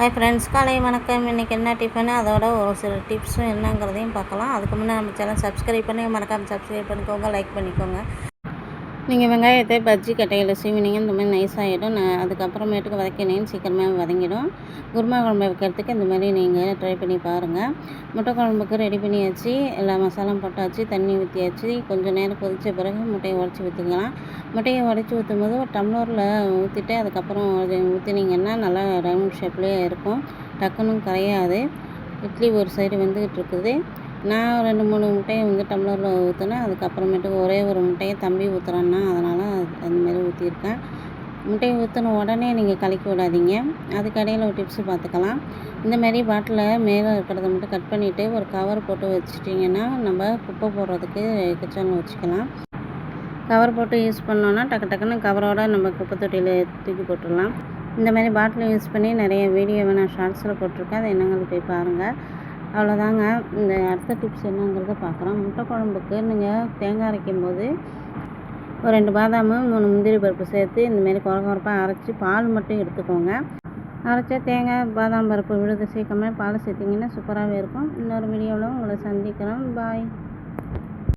Hi friends காலை வணக்கம். இன்றைக்கி என்ன டிஃபனு அதோட ஒரு சில டிப்ஸும் என்னங்கிறதையும் பார்க்கலாம். அதுக்கு முன்னே நம்ம சேனல் சப்ஸ்கிரைப் பண்ணி மறக்காமல் சப்ஸ்கிரைப் பண்ணிக்கோங்க லைக் பண்ணிக்கோங்க. நீங்கள் வெங்காயத்தை பஜ்ஜி கட்டையில் சீவினீங்க. இந்த மாதிரி நைஸ் ஆகிடும் நான் அதுக்கப்புறமேட்டுக்கு வதக்கினீங்கன்னு சீக்கிரமாக வதங்கிடும். குருமா குழம்பு வைக்கிறதுக்கு இந்த மாதிரி நீங்கள் ட்ரை பண்ணி பாருங்கள் முட்டை குழம்புக்கு ரெடி பண்ணியாச்சு. எல்லா மசாலாம் போட்டாச்சு. தண்ணி ஊற்றியாச்சு கொஞ்சம் நேரம் கொதித்த பிறகு முட்டையை உடச்சி ஊற்றுக்கலாம் முட்டையை உடச்சி ஊற்றும் போது ஒரு டம்ளரில் ஊற்றிட்டு அதுக்கப்புறம் ஊற்றினீங்கன்னா நல்லா ரவுண்ட் ஷேப்லேயே இருக்கும். டக்குன்னு கரையாது. இட்லி ஒரு சைடு வந்துக்கிட்டு இருக்குது. நான் ரெண்டு மூணு முட்டையை வந்து டம்ளரில் ஊற்றினேன் அதுக்கப்புறமேட்டுக்கு ஒரே ஒரு முட்டையை தம்பி ஊற்றுறேன்னா அதனால் அதுமாரி ஊற்றிருக்கேன் முட்டையை ஊற்றின உடனே நீங்கள் கலக்கி விடாதீங்க. அதுக்கு ஒரு டிப்ஸு பார்த்துக்கலாம். இந்த மாதிரி பாட்டில் மேலே இருக்கிறத மட்டும் கட் பண்ணிவிட்டு ஒரு கவர் போட்டு வச்சுட்டிங்கன்னா நம்ம குப்பை போடுறதுக்கு கிச்சனில் வச்சுக்கலாம். கவர் போட்டு யூஸ் பண்ணோன்னா டக்கு டக்குன்னு கவரோட நம்ம குப்பை தொட்டியில் தூக்கி போட்டுடலாம். இந்த மாதிரி பாட்டில் யூஸ் பண்ணி நிறைய வீடியோவை நான் ஷார்ட்ஸில் போட்டிருக்கேன். அதை என்னங்களுக்கு போய் பாருங்கள் அவ்வளோதாங்க. இந்த அடுத்த டிப்ஸ் என்னங்கிறத பார்க்குறோம். முட்டை குழம்புக்கு நீங்கள் தேங்காய் அரைக்கும் போது ஒரு ரெண்டு பாதாம் மூணு முந்திரி பருப்பு சேர்த்து இந்தமாரி குறை குறைப்பாக அரைச்சி பால் மட்டும் எடுத்துக்கோங்க. அரைச்சா தேங்காய் பாதாம் பருப்பு விழுது சேர்க்காம பால் சேர்த்திங்கன்னா சூப்பராகவே இருக்கும். இன்னொரு வீடியோவில் உங்களை சந்திக்கிறோம். பாய்